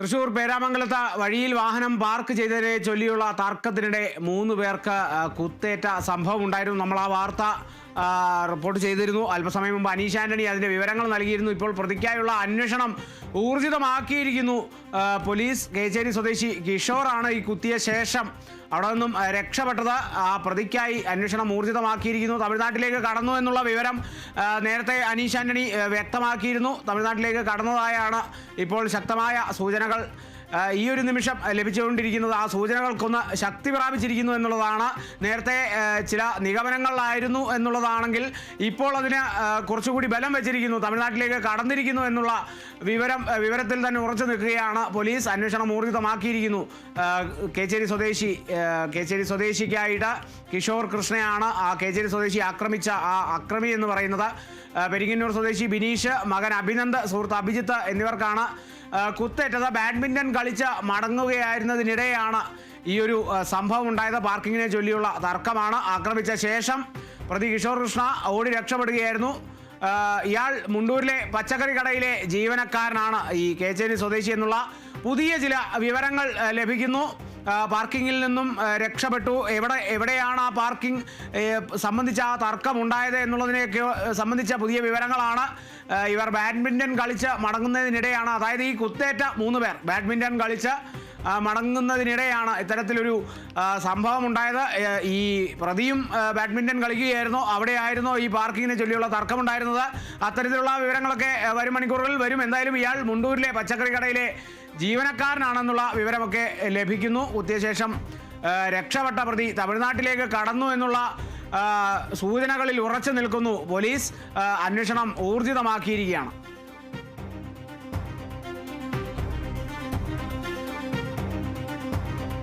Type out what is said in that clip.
തൃശൂർ പേരാമംഗലത്ത് വഴിയിൽ വാഹനം പാർക്ക് ചെയ്തതിനെ ചൊല്ലിയുള്ള തർക്കത്തിനിടെ മൂന്ന് പേർക്ക് കുത്തേറ്റ സംഭവം ഉണ്ടായിരുന്നു നമ്മൾ ആ വാർത്ത റിപ്പോർട്ട് ചെയ്തിരുന്നു. അല്പസമയം മുമ്പ് അനീഷ് ആന്റണി അതിന്റെ വിവരങ്ങൾ നൽകിയിരുന്നു. ഇപ്പോൾ പ്രതിക്കായുള്ള അന്വേഷണം ഊർജിതമാക്കിയിരിക്കുന്നു. പോലീസ് കേച്ചേരി സ്വദേശി കിഷോറാണ് ഈ കുത്തിയ ശേഷം അവിടെ നിന്നും രക്ഷപ്പെട്ടത്. ആ പ്രതിക്കായി അന്വേഷണം ഊർജിതമാക്കിയിരിക്കുന്നു. തമിഴ്നാട്ടിലേക്ക് കടന്നു എന്നുള്ള വിവരം നേരത്തെ അനീഷ് ആന്റണി വ്യക്തമാക്കിയിരുന്നു. തമിഴ്നാട്ടിലേക്ക് കടന്നതായാണ് ഇപ്പോൾ ശക്തമായ സൂചനകൾ. ഈ ഒരു നിമിഷം ലഭിച്ചുകൊണ്ടിരിക്കുന്നത് ആ സൂചനകൾക്കൊന്ന് ശക്തി പ്രാപിച്ചിരിക്കുന്നു എന്നുള്ളതാണ്. നേരത്തെ ചില നിഗമനങ്ങളിലായിരുന്നു എന്നുള്ളതാണെങ്കിൽ ഇപ്പോൾ അതിന് കുറച്ചുകൂടി ബലം വെച്ചിരിക്കുന്നു. തമിഴ്നാട്ടിലേക്ക് കടന്നിരിക്കുന്നു എന്നുള്ള വിവരം വിവരത്തിൽ തന്നെ ഉറച്ചു നിൽക്കുകയാണ് പോലീസ്. അന്വേഷണം ഊർജിതമാക്കിയിരിക്കുന്നു. കേച്ചേരി സ്വദേശി കേച്ചേരി സ്വദേശിക്കായിട്ട് കിഷോർ കൃഷ്ണയാണ് ആ കേച്ചേരി സ്വദേശി ആക്രമിച്ച ആ അക്രമി എന്ന് പറയുന്നത്. പെരിങ്ങന്നൂർ സ്വദേശി ബിനീഷ് മകൻ അഭിനന്ദ് സുഹൃത്ത് അഭിജിത്ത് എന്നിവർക്കാണ് കുത്തേറ്റത്. ബാഡ്മിന്റൺ കളിച്ച് മടങ്ങുകയായിരുന്നതിനിടെയാണ് ഈ ഒരു സംഭവം ഉണ്ടായത്. പാർക്കിങ്ങിനെ ചൊല്ലിയുള്ള തർക്കമാണ്. ആക്രമിച്ച ശേഷം പ്രതി കിഷോർ കൃഷ്ണ ഓടി രക്ഷപ്പെടുകയായിരുന്നു. ഇയാൾ മുണ്ടൂരിലെ പച്ചക്കറി കടയിലെ ജീവനക്കാരനാണ് ഈ കേച്ചേരി സ്വദേശി എന്നുള്ള പുതിയ ചില വിവരങ്ങൾ ലഭിക്കുന്നു. പാർക്കിങ്ങിൽ നിന്നും രക്ഷപ്പെട്ടു. എവിടെ എവിടെയാണ് ആ പാർക്കിംഗ് സംബന്ധിച്ച ആ തർക്കം ഉണ്ടായത് എന്നുള്ളതിനെയൊക്കെ സംബന്ധിച്ച പുതിയ വിവരങ്ങളാണ്. ഇവർ ബാഡ്മിന്റൺ കളിച്ച് മടങ്ങുന്നതിനിടെയാണ്. അതായത് ഈ കുത്തേറ്റ മൂന്ന് പേർ ബാഡ്മിന്റൺ കളിച്ച് മടങ്ങുന്നതിനിടെയാണ് ഇത്തരത്തിലൊരു സംഭവം ഉണ്ടായത് ഈ പ്രതിയും ബാഡ്മിന്റൺ കളിക്കുകയായിരുന്നു. അവിടെയായിരുന്നു ഈ പാർക്കിങ്ങിനെ ചൊല്ലിയുള്ള തർക്കമുണ്ടായിരുന്നത്. അത്തരത്തിലുള്ള വിവരങ്ങളൊക്കെ വരും മണിക്കൂറുകളിൽ വരും. എന്തായാലും ഇയാൾ മുണ്ടൂരിലെ പച്ചക്കറി കടയിലെ ജീവനക്കാരനാണെന്നുള്ള വിവരമൊക്കെ ലഭിക്കുന്നു. കുത്തിയശേഷം രക്ഷപ്പെട്ട പ്രതി തമിഴ്നാട്ടിലേക്ക് കടന്നു എന്നുള്ള സൂചനകളിൽ ഉറച്ചു നിൽക്കുന്നു പോലീസ്. അന്വേഷണം ഊർജിതമാക്കിയിരിക്കുകയാണ്.